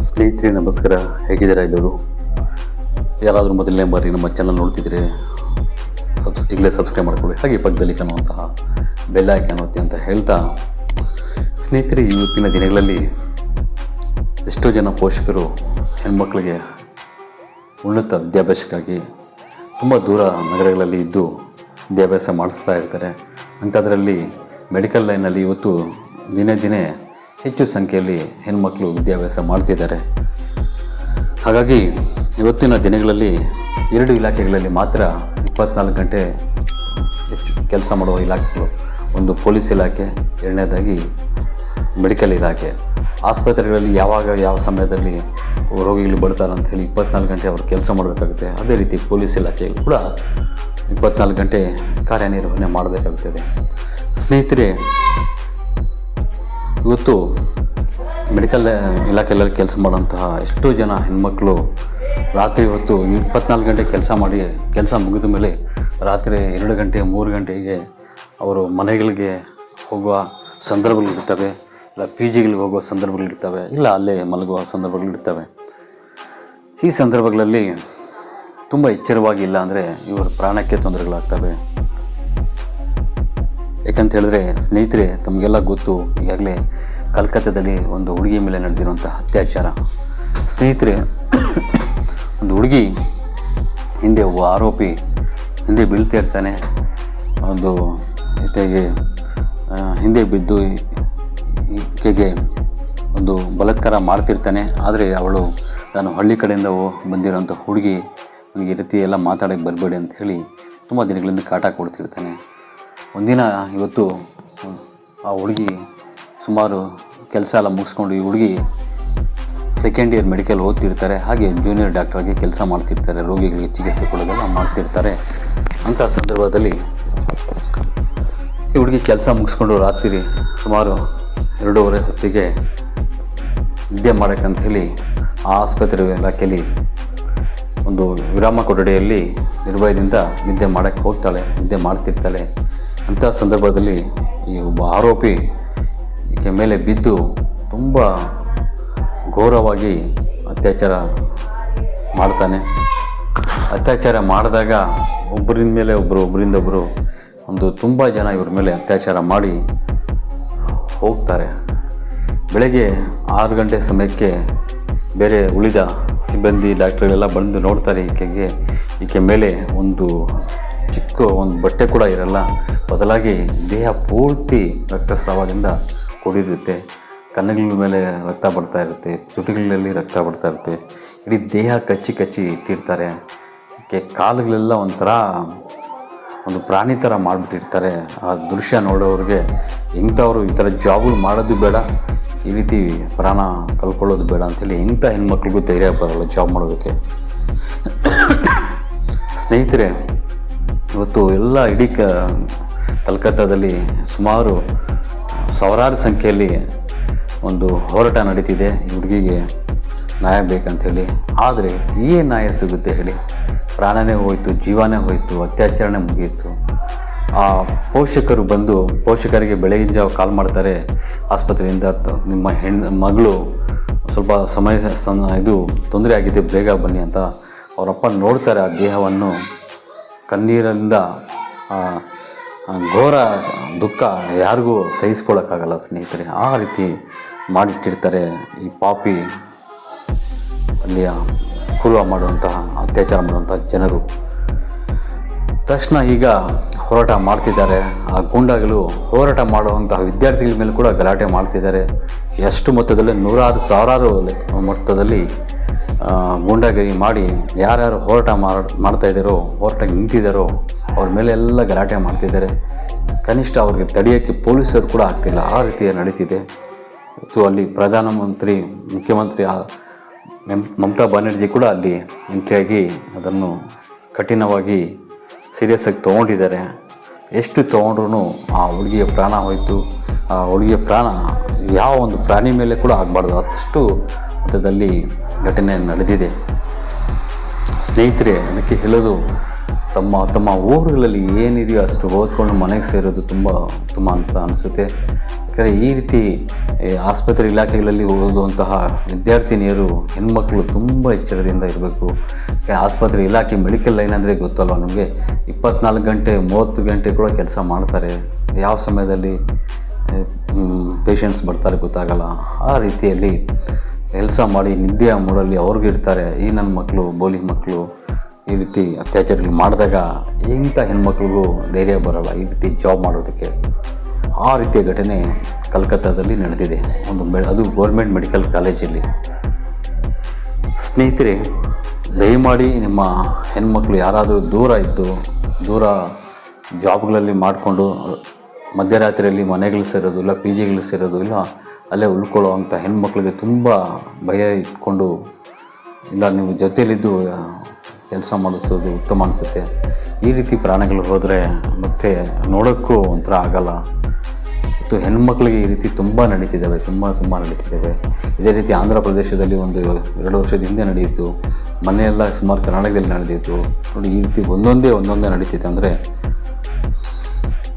ಸ್ನೇಹಿತರೆ ನಮಸ್ಕಾರ. ಹೇಗಿದ್ದೀರಾ ಎಲ್ಲರೂ? ಯಾರಾದರೂ ಮೊದಲನೇ ಬಾರಿ ನಮ್ಮ ಚಾನಲ್ ನೋಡ್ತಿದ್ರೆ ಸಬ್ಸ್ ಈಗಲೇ ಸಬ್ಸ್ಕ್ರೈಬ್ ಮಾಡ್ಕೊಳ್ಳಿ. ಹಾಗೆ ಪಕ್ಕದಲ್ಲಿ ಕಾಣುವಂತಹ ಬೆಲ್ಲ ಐಕಾನ್ ಒತ್ತಿ ಅಂತ ಹೇಳ್ತಾ, ಸ್ನೇಹಿತರೆ ಇವತ್ತಿನ ದಿನಗಳಲ್ಲಿ ಎಷ್ಟೋ ಜನ ಪೋಷಕರು ಹೆಣ್ಮಕ್ಳಿಗೆ ಉನ್ನತ ವಿದ್ಯಾಭ್ಯಾಸಕ್ಕಾಗಿ ತುಂಬ ದೂರ ನಗರಗಳಲ್ಲಿ ಇದ್ದು ವಿದ್ಯಾಭ್ಯಾಸ ಮಾಡಿಸ್ತಾ ಇರ್ತಾರೆ. ಅಂಥದ್ರಲ್ಲಿ ಮೆಡಿಕಲ್ ಲೈನಲ್ಲಿ ಇವತ್ತು ದಿನೇ ದಿನೇ ಹೆಚ್ಚು ಸಂಖ್ಯೆಯಲ್ಲಿ ಹೆಣ್ಮಕ್ಳು ವಿದ್ಯಾಭ್ಯಾಸ ಮಾಡ್ತಿದ್ದಾರೆ. ಹಾಗಾಗಿ ಇವತ್ತಿನ ದಿನಗಳಲ್ಲಿ ಎರಡು ಇಲಾಖೆಗಳಲ್ಲಿ ಮಾತ್ರ ಇಪ್ಪತ್ನಾಲ್ಕು ಗಂಟೆ ಹೆಚ್ಚು ಕೆಲಸ ಮಾಡುವ ಇಲಾಖೆಗಳು, ಒಂದು ಪೊಲೀಸ್ ಇಲಾಖೆ, ಎರಡನೇದಾಗಿ ಮೆಡಿಕಲ್ ಇಲಾಖೆ. ಆಸ್ಪತ್ರೆಗಳಲ್ಲಿ ಯಾವಾಗ ಯಾವ ಸಮಯದಲ್ಲಿ ರೋಗಿಗಳು ಬರ್ತಾರೆ ಅಂತ ಹೇಳಿ ಇಪ್ಪತ್ನಾಲ್ಕು ಗಂಟೆ ಅವರು ಕೆಲಸ ಮಾಡಬೇಕಾಗುತ್ತೆ. ಅದೇ ರೀತಿ ಪೊಲೀಸ್ ಇಲಾಖೆಯಲ್ಲಿ ಕೂಡ ಇಪ್ಪತ್ನಾಲ್ಕು ಗಂಟೆ ಕಾರ್ಯನಿರ್ವಹಣೆ ಮಾಡಬೇಕಾಗುತ್ತದೆ. ಸ್ನೇಹಿತರೆ, ಇವತ್ತು ಮೆಡಿಕಲ್ ಇಲಾಖೆಯಲ್ಲಿ ಕೆಲಸ ಮಾಡುವಂತಹ ಎಷ್ಟೋ ಜನ ಹೆಣ್ಮಕ್ಳು ರಾತ್ರಿ ಹೊತ್ತು ಇಪ್ಪತ್ನಾಲ್ಕು ಗಂಟೆ ಕೆಲಸ ಮಾಡಿ ಕೆಲಸ ಮುಗಿದ ಮೇಲೆ ರಾತ್ರಿ ಎರಡು ಗಂಟೆ, ಮೂರು ಗಂಟೆಗೆ ಅವರು ಮನೆಗಳಿಗೆ ಹೋಗುವ ಸಂದರ್ಭಗಳಿರ್ತವೆ ಇಲ್ಲ ಪಿ ಜಿಗಳಿಗೆ ಹೋಗುವ ಸಂದರ್ಭಗಳಿರ್ತವೆ ಇಲ್ಲ ಅಲ್ಲೇ ಮಲಗುವ ಸಂದರ್ಭಗಳಿರ್ತವೆ ಈ ಸಂದರ್ಭಗಳಲ್ಲಿ ತುಂಬ ಎಚ್ಚರವಾಗಿ ಇಲ್ಲ ಅಂದರೆ ಇವರು ಪ್ರಾಣಕ್ಕೆ ತೊಂದರೆಗಳಾಗ್ತವೆ. ಯಾಕಂತ ಹೇಳಿದ್ರೆ ಸ್ನೇಹಿತರೆ, ತಮಗೆಲ್ಲ ಗೊತ್ತು, ಈಗಾಗಲೇ ಕಲ್ಕತ್ತಾದಲ್ಲಿ ಒಂದು ಹುಡುಗಿ ಮೇಲೆ ನಡೆದಿರುವಂಥ ಅತ್ಯಾಚಾರ. ಸ್ನೇಹಿತರೆ ಒಂದು ಹುಡುಗಿ, ಹಿಂದೆ ಆರೋಪಿ, ಹಿಂದೆ ಬೀಳ್ತಾ ಇರ್ತಾನೆ. ಒಂದು ಜೊತೆಗೆ ಹಿಂದೆ ಬಿದ್ದು ಈಕೆಗೆ ಒಂದು ಬಲತ್ಕಾರ ಮಾಡ್ತಿರ್ತಾನೆ. ಆದರೆ ಅವಳು ನಾನು ಹಳ್ಳಿ ಕಡೆಯಿಂದ ಬಂದಿರೋಂಥ ಹುಡುಗಿ ನನಗೆ ರೀತಿ ಎಲ್ಲ ಮಾತಾಡೋಕ್ಕೆ ಬರಬೇಡಿ ಅಂತ ಹೇಳಿ ತುಂಬ ದಿನಗಳಿಂದ ಕಾಟ ಕೊಡ್ತಿರ್ತಾನೆ. ಒಂದಿನ ಇವತ್ತು ಆ ಹುಡುಗಿ ಸುಮಾರು ಕೆಲಸ ಎಲ್ಲ ಮುಗಿಸ್ಕೊಂಡು ಈ ಹುಡುಗಿ ಸೆಕೆಂಡ್ ಇಯರ್ ಮೆಡಿಕಲ್ ಓದ್ತಿರ್ತಾರೆ, ಹಾಗೆ ಜೂನಿಯರ್ ಡಾಕ್ಟ್ರಾಗಿ ಕೆಲಸ ಮಾಡ್ತಿರ್ತಾರೆ, ರೋಗಿಗಳಿಗೆ ಚಿಕಿತ್ಸೆ ಕೊಡೋದೆಲ್ಲ ಮಾಡ್ತಿರ್ತಾರೆ. ಅಂಥ ಸಂದರ್ಭದಲ್ಲಿ ಈ ಹುಡುಗಿ ಕೆಲಸ ಮುಗಿಸ್ಕೊಂಡು ರಾತ್ರಿ ಸುಮಾರು ಎರಡೂವರೆ ಹೊತ್ತಿಗೆ ನಿದ್ದೆ ಮಾಡೋಕ್ಕಂತ ಹೇಳಿ ಆ ಆಸ್ಪತ್ರೆ ಇಲಾಖೆಯಲ್ಲಿ ಒಂದು ವಿರಾಮ ಕೊಠಡಿಯಲ್ಲಿ ನಿರ್ಭಯದಿಂದ ನಿದ್ದೆ ಮಾಡೋಕ್ಕೆ ಹೋಗ್ತಾಳೆ, ನಿದ್ದೆ ಮಾಡ್ತಿರ್ತಾಳೆ. ಅಂಥ ಸಂದರ್ಭದಲ್ಲಿ ಈ ಒಬ್ಬ ಆರೋಪಿ ಈಕೆ ಮೇಲೆ ಬಿದ್ದು ತುಂಬ ಘೋರವಾಗಿ ಅತ್ಯಾಚಾರ ಮಾಡ್ತಾನೆ. ಅತ್ಯಾಚಾರ ಮಾಡಿದಾಗ ಒಬ್ಬರಿಂದ ಮೇಲೆ ಒಬ್ಬರು ಒಬ್ಬರಿಂದ ಒಬ್ಬರು ಒಂದು ತುಂಬ ಜನ ಇವ್ರ ಮೇಲೆ ಅತ್ಯಾಚಾರ ಮಾಡಿ ಹೋಗ್ತಾರೆ. ಬೆಳಗ್ಗೆ ಆರು ಗಂಟೆ ಸಮಯಕ್ಕೆ ಬೇರೆ ಉಳಿದ ಸಿಬ್ಬಂದಿ, ಡಾಕ್ಟ್ರುಗಳೆಲ್ಲ ಬಂದು ನೋಡ್ತಾರೆ ಈಕೆಗೆ. ಈಕೆ ಮೇಲೆ ಒಂದು ಚಿಕ್ಕ ಒಂದು ಬಟ್ಟೆ ಕೂಡ ಇರಲ್ಲ. ಬದಲಾಗಿ ದೇಹ ಪೂರ್ತಿ ರಕ್ತಸ್ರಾವದಿಂದ ಕೂಡಿರುತ್ತೆ. ಕಣ್ಣುಗಳ ಮೇಲೆ ರಕ್ತ ಬರ್ತಾ ಇರುತ್ತೆ, ತುಟಿಗಳಲ್ಲಿ ರಕ್ತ ಬರ್ತಾ ಇರುತ್ತೆ. ಇಡೀ ದೇಹ ಕಚ್ಚಿ ಕಚ್ಚಿ ಇಟ್ಟಿರ್ತಾರೆ. ಕೆ ಕಾಲುಗಳೆಲ್ಲ ಒಂಥರ ಒಂದು ಪ್ರಾಣಿ ಥರ ಮಾಡಿಬಿಟ್ಟಿರ್ತಾರೆ. ಆ ದೃಶ್ಯ ನೋಡೋರಿಗೆ ಇಂಥವ್ರು ಈ ಥರ ಜಾಬು ಮಾಡೋದು ಬೇಡ. ಈ ರೀತಿ ಪ್ರಾಣ ಕಳ್ಕೊಳ್ಳೋದು ಬೇಡ ಅಂತೇಳಿ ಇಂಥ ಹೆಣ್ಮಕ್ಳಿಗೂ ಧೈರ್ಯ ಬರಲ್ಲ ಜಾಬ್ ಮಾಡೋದಕ್ಕೆ. ಸ್ನೇಹಿತರೆ, ಇವತ್ತು ಎಲ್ಲ ಇಡೀ ಕಲ್ಕತ್ತಾದಲ್ಲಿ ಸುಮಾರು ಸಾವಿರಾರು ಸಂಖ್ಯೆಯಲ್ಲಿ ಒಂದು ಹೋರಾಟ ನಡೀತಿದೆ, ಈ ಹುಡುಗಿಗೆ ನ್ಯಾಯ ಬೇಕಂತೇಳಿ. ಆದರೆ ಏನು ನಾಯ ಸಿಗುತ್ತೆ ಹೇಳಿ? ಪ್ರಾಣನೇ ಹೋಯಿತು, ಜೀವನೇ ಹೋಯಿತು, ಅತ್ಯಾಚಾರನೇ ಮುಗಿಯಿತು. ಆ ಪೋಷಕರು ಬಂದು, ಪೋಷಕರಿಗೆ ಬೆಳಗಿನ ಜಾವ ಕಾಲ್ ಮಾಡ್ತಾರೆ. ಆಸ್ಪತ್ರೆಯಿಂದ ನಿಮ್ಮ ಹೆಣ್ಣು ಮಗಳು ಸ್ವಲ್ಪ ಸಮಯ ಸಮ ಇದು ತೊಂದರೆ ಆಗಿದೆ ಬೇಗ ಬನ್ನಿ ಅಂತ ಅವರಪ್ಪ ನೋಡ್ತಾರೆ ಆ ದೇಹವನ್ನು. ಕಣ್ಣೀರಿಂದ ಘೋರ ದುಃಖ ಯಾರಿಗೂ ಸಹಿಸ್ಕೊಳ್ಳೋಕ್ಕಾಗಲ್ಲ ಸ್ನೇಹಿತರೆ. ಆ ರೀತಿ ಮಾಡಿಟ್ಟಿರ್ತಾರೆ ಈ ಪಾಪಿ ಅಲ್ಲಿಯ ಕುರುವ ಮಾಡುವಂತಹ ಅತ್ಯಾಚಾರ ಮಾಡುವಂತಹ ಜನರು. ತಕ್ಷಣ ಈಗ ಹೋರಾಟ ಮಾಡ್ತಿದ್ದಾರೆ. ಆ ಗೂಂಡಾಗಲು ಹೋರಾಟ ಮಾಡುವಂತಹ ವಿದ್ಯಾರ್ಥಿಗಳ ಮೇಲೆ ಕೂಡ ಗಲಾಟೆ ಮಾಡ್ತಿದ್ದಾರೆ. ಎಷ್ಟು ಮೊತ್ತದಲ್ಲಿ? ನೂರಾರು, ಸಾವಿರಾರು ಮೊತ್ತದಲ್ಲಿ ಗೂಂಡಾಗಿರಿ ಮಾಡಿ ಯಾರ್ಯಾರು ಹೋರಾಟ ಮಾಡಿ, ಮಾಡ್ತಾ ಇದ್ದಾರೋ, ಹೋರಾಟಕ್ಕೆ ನಿಂತಿದ್ದಾರೋ, ಅವ್ರ ಮೇಲೆ ಎಲ್ಲ ಗಲಾಟೆ ಮಾಡ್ತಿದ್ದಾರೆ. ಕನಿಷ್ಠ ಅವ್ರಿಗೆ ತಡೆಯೋಕ್ಕೆ ಪೊಲೀಸರು ಕೂಡ ಆಗ್ತಿಲ್ಲ. ಆ ರೀತಿಯ ನಡೀತಿದೆ. ಇವತ್ತು ಅಲ್ಲಿ ಪ್ರಧಾನಮಂತ್ರಿ ಮುಖ್ಯಮಂತ್ರಿ ಮಮತಾ ಬ್ಯಾನರ್ಜಿ ಕೂಡ ಅಲ್ಲಿ ಎಂಟ್ರಿಯಾಗಿ ಅದನ್ನು ಕಠಿಣವಾಗಿ ಸೀರಿಯಸ್ ಆಗಿ ತೊಗೊಂಡಿದ್ದಾರೆ. ಎಷ್ಟು ತೊಗೊಂಡ್ರೂ ಆ ಹುಡುಗಿಯ ಪ್ರಾಣ ಹೋಯಿತು. ಆ ಹುಡುಗಿಯ ಪ್ರಾಣ, ಯಾವ ಒಂದು ಪ್ರಾಣಿ ಮೇಲೆ ಕೂಡ ಆಗಬಾರ್ದು. ಅಷ್ಟು ಮಟ್ಟದಲ್ಲಿ ಘಟನೆ ನಡೆದಿದೆ. ಸ್ನೇಹಿತರೆ, ಅದಕ್ಕೆ ಹೇಳೋದು ತಮ್ಮ ತಮ್ಮ ಊರುಗಳಲ್ಲಿ ಏನಿದೆಯೋ ಅಷ್ಟು ಓದ್ಕೊಂಡು ಮನೆಗೆ ಸೇರೋದು ತುಂಬ ತುಂಬ ಅಂತ ಅನಿಸುತ್ತೆ. ಯಾಕಂದರೆ ಈ ರೀತಿ ಆಸ್ಪತ್ರೆ ಇಲಾಖೆಗಳಲ್ಲಿ ಓದುವಂತಹ ವಿದ್ಯಾರ್ಥಿನಿಯರು ಹೆಣ್ಮಕ್ಳು ತುಂಬ ಎಚ್ಚರದಿಂದ ಇರಬೇಕು. ಆಸ್ಪತ್ರೆ ಇಲಾಖೆ ಮೆಡಿಕಲ್ ಲೈನ್ ಅಂದರೆ ಗೊತ್ತಲ್ವ ನಮಗೆ? ಇಪ್ಪತ್ನಾಲ್ಕು ಗಂಟೆ, ಮೂವತ್ತು ಗಂಟೆ ಕೂಡ ಕೆಲಸ ಮಾಡ್ತಾರೆ. ಯಾವ ಸಮಯದಲ್ಲಿ ಪೇಷಂಟ್ಸ್ ಬರ್ತಾರೆ ಗೊತ್ತಾಗಲ್ಲ. ಆ ರೀತಿಯಲ್ಲಿ ಕೆಲಸ ಮಾಡಿ ನಿದ್ದೆಯ ಮೂಡಲ್ಲಿ ಅವ್ರಿಗಿಡ್ತಾರೆ ಇರ್ತಾರೆ ಈ ನನ್ನ ಮಕ್ಕಳು, ಬೋಲಿ ಮಕ್ಕಳು ಈ ರೀತಿ ಅತ್ಯಾಚಾರಗಳು ಮಾಡಿದಾಗ ಇಂಥ ಹೆಣ್ಮಕ್ಳಿಗೂ ಧೈರ್ಯ ಬರೋಲ್ಲ, ಈ ರೀತಿ ಜಾಬ್ ಮಾಡೋದಕ್ಕೆ. ಆ ರೀತಿಯ ಘಟನೆ ಕಲ್ಕತ್ತಾದಲ್ಲಿ ನಡೆದಿದೆ. ಒಂದು ಮೆ, ಅದು ಗೌರ್ಮೆಂಟ್ ಮೆಡಿಕಲ್ ಕಾಲೇಜಲ್ಲಿ ಸ್ನೇಹಿತರೆ, ದಯಮಾಡಿ ನಿಮ್ಮ ಹೆಣ್ಮಕ್ಳು ಯಾರಾದರೂ ದೂರ ಇದ್ದು, ದೂರ ಜಾಬ್ಗಳಲ್ಲಿ ಮಾಡಿಕೊಂಡು, ಮಧ್ಯರಾತ್ರಿಯಲ್ಲಿ ಮನೆಗಳು ಸೇರೋದು ಇಲ್ಲ, ಪಿ ಜಿಗಳು ಸೇರೋದು ಇಲ್ಲ, ಅಲ್ಲೇ ಉಳ್ಕೊಳ್ಳೋ ಅಂಥ ಹೆಣ್ಮಕ್ಳಿಗೆ ತುಂಬ ಭಯ ಇಟ್ಕೊಂಡು, ಇಲ್ಲ ನೀವು ಜೊತೆಯಲ್ಲಿದ್ದು ಕೆಲಸ ಮಾಡಿಸೋದು ಉತ್ತಮ ಅನಿಸುತ್ತೆ. ಈ ರೀತಿ ಪ್ರಾಣಿಗಳು ಹೋದರೆ ಮತ್ತೆ ನೋಡೋಕ್ಕೂ ಒಂಥರ ಆಗಲ್ಲ. ಮತ್ತು ಹೆಣ್ಮಕ್ಳಿಗೆ ಈ ರೀತಿ ತುಂಬ ನಡೀತಿದ್ದಾವೆ, ತುಂಬ ತುಂಬ ನಡೀತಿದ್ದಾವೆ. ಇದೇ ರೀತಿ ಆಂಧ್ರ ಪ್ರದೇಶದಲ್ಲಿ ಒಂದು ಎರಡು ವರ್ಷದ ಹಿಂದೆ ನಡೆಯಿತು. ಮನೆಯೆಲ್ಲ ಸುಮಾರು ಕರ್ನಾಟಕದಲ್ಲಿ ನಡೆದಿತ್ತು. ನೋಡಿ, ಈ ರೀತಿ ಒಂದೊಂದೇ ಒಂದೊಂದೇ ನಡೀತಿತ್ತು ಅಂದರೆ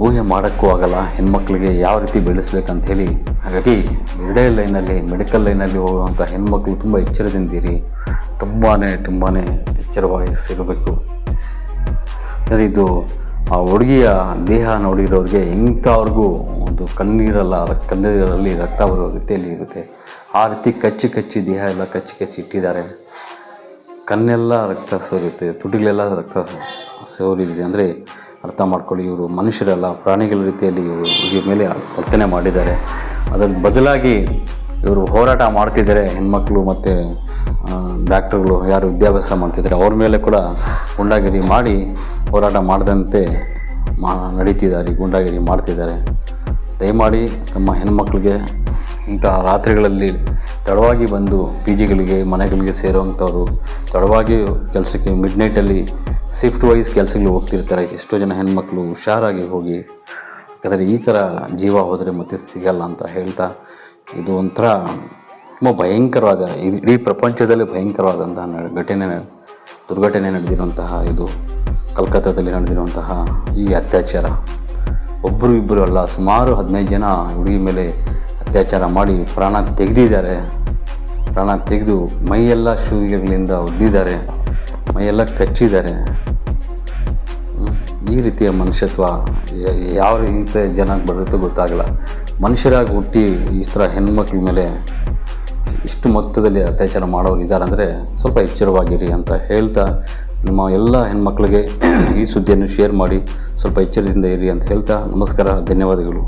ಊಹೆ ಮಾಡೋಕ್ಕೂ ಆಗಲ್ಲ, ಹೆಣ್ಮಕ್ಳಿಗೆ ಯಾವ ರೀತಿ ಬೆಳೆಸ್ಬೇಕಂತ ಹೇಳಿ ಹಾಗಾಗಿ ಎರಡೇ ಲೈನಲ್ಲಿ, ಮೆಡಿಕಲ್ ಲೈನಲ್ಲಿ ಹೋಗುವಂಥ ಹೆಣ್ಮಕ್ಳು ತುಂಬ ಎಚ್ಚರದಿಂದಿರಿ. ತುಂಬಾ ತುಂಬಾ ಎಚ್ಚರವಹಿಸಿರಬೇಕು ಸಿಗಬೇಕು ಇದು ಆ ಹುಡುಗಿಯ ದೇಹ ನೋಡಿರೋರಿಗೆ ಇಂಥವ್ರಿಗೂ ಒಂದು ಕಣ್ಣೀರಲ್ಲ ಕಣ್ಣೀರಲ್ಲಿ ರಕ್ತ ಬರೋ ರೀತಿಯಲ್ಲಿ ಇರುತ್ತೆ. ಆ ರೀತಿ ಕಚ್ಚಿ ಕಚ್ಚಿ ದೇಹ ಎಲ್ಲ ಕಚ್ಚಿ ಕಚ್ಚಿ ಇಟ್ಟಿದ್ದಾರೆ. ಕಣ್ಣೆಲ್ಲ ರಕ್ತ ಸೋರಿರುತ್ತೆ, ತುಟಿಗಳೆಲ್ಲ ರಕ್ತ ಸೋರಿದೆ. ಅಂದರೆ ಅರ್ಥ ಮಾಡ್ಕೊಳ್ಳಿ, ಇವರು ಮನುಷ್ಯರಲ್ಲ, ಪ್ರಾಣಿಗಳ ರೀತಿಯಲ್ಲಿ ಇವರು ಇವ್ರ ಮೇಲೆ ವರ್ತನೆ ಮಾಡಿದ್ದಾರೆ. ಅದರ ಬದಲಾಗಿ ಇವರು ಹೋರಾಟ ಮಾಡ್ತಿದ್ದಾರೆ, ಹೆಣ್ಮಕ್ಳು ಮತ್ತು ಡಾಕ್ಟ್ರುಗಳು, ಯಾರು ವಿದ್ಯಾಭ್ಯಾಸ ಮಾಡ್ತಿದ್ದಾರೆ, ಅವ್ರ ಮೇಲೆ ಕೂಡ ಗುಂಡಾಗಿರಿ ಮಾಡಿ ಹೋರಾಟ ಮಾಡದಂತೆ ಮಾ, ನಡೀತಿದ್ದಾರೆ ಗುಂಡಾಗಿರಿ ಮಾಡ್ತಿದ್ದಾರೆ. ದಯಮಾಡಿ ತಮ್ಮ ಹೆಣ್ಮಕ್ಳಿಗೆ ಇಂತಹ ರಾತ್ರಿಗಳಲ್ಲಿ ತಡವಾಗಿ ಬಂದು ಪಿ ಜಿಗಳಿಗೆ ಮನೆಗಳಿಗೆ ಸೇರುವಂಥವ್ರು, ತಡವಾಗಿ ಕೆಲಸಕ್ಕೆ ಮಿಡ್ ನೈಟಲ್ಲಿ ಶಿಫ್ಟ್ ವೈಸ್ ಕೆಲಸಗಳು ಹೋಗ್ತಿರ್ತಾರೆ. ಎಷ್ಟೋ ಜನ ಹೆಣ್ಮಕ್ಳು ಹುಷಾರಾಗಿ ಹೋಗಿ ಯಾಕಂದರೆ ಈ ಥರ ಜೀವ ಹೋದರೆ ಮತ್ತೆ ಸಿಗಲ್ಲ ಅಂತ ಹೇಳ್ತಾ, ಇದು ಒಂಥರ ತುಂಬ ಭಯಂಕರವಾದ, ಇಡೀ ಪ್ರಪಂಚದಲ್ಲಿ ಭಯಂಕರವಾದಂತಹ ಘಟನೆ ದುರ್ಘಟನೆ ನಡೆದಿರುವಂತಹ, ಇದು ಕಲ್ಕತ್ತಾದಲ್ಲಿ ನಡೆದಿರುವಂತಹ ಈ ಅತ್ಯಾಚಾರ. ಒಬ್ಬರು ಇಬ್ಬರು ಅಲ್ಲ, ಸುಮಾರು ಹದಿನೈದು ಜನ ಹುಡುಗಿ ಮೇಲೆ ಅತ್ಯಾಚಾರ ಮಾಡಿ ಪ್ರಾಣ ತೆಗೆದಿದ್ದಾರೆ. ಪ್ರಾಣ ತೆಗೆದು ಮೈಯೆಲ್ಲ ಶೂಗಳಿಂದ ಒದ್ದಿದ್ದಾರೆ. ಮೈಯೆಲ್ಲ ಕಚ್ಚಿದ್ದಾರೆ. ಈ ರೀತಿಯ ಮನುಷ್ಯತ್ವ ಯಾವ ರೀತಿಯ ಜನಕ್ಕೆ ಬರುತ್ತೆ ಗೊತ್ತಾಗಲ್ಲ. ಮನುಷ್ಯರಾಗಿ ಹುಟ್ಟಿ ಈ ಥರ ಹೆಣ್ಮಕ್ಳ ಮೇಲೆ ಇಷ್ಟು ಮೊತ್ತದಲ್ಲಿ ಅತ್ಯಾಚಾರ ಮಾಡೋರು ಇದ್ದಾರೆ ಅಂದರೆ ಸ್ವಲ್ಪ ಎಚ್ಚರವಾಗಿರಿ ಅಂತ ಹೇಳ್ತಾ ನಮ್ಮ ಎಲ್ಲ ಹೆಣ್ಮಕ್ಳಿಗೆ ಈ ಸುದ್ದಿಯನ್ನು ಶೇರ್ ಮಾಡಿ ಸ್ವಲ್ಪ ಎಚ್ಚರದಿಂದ ಇರಿ ಅಂತ ಹೇಳ್ತಾ ನಮಸ್ಕಾರ, ಧನ್ಯವಾದಗಳು.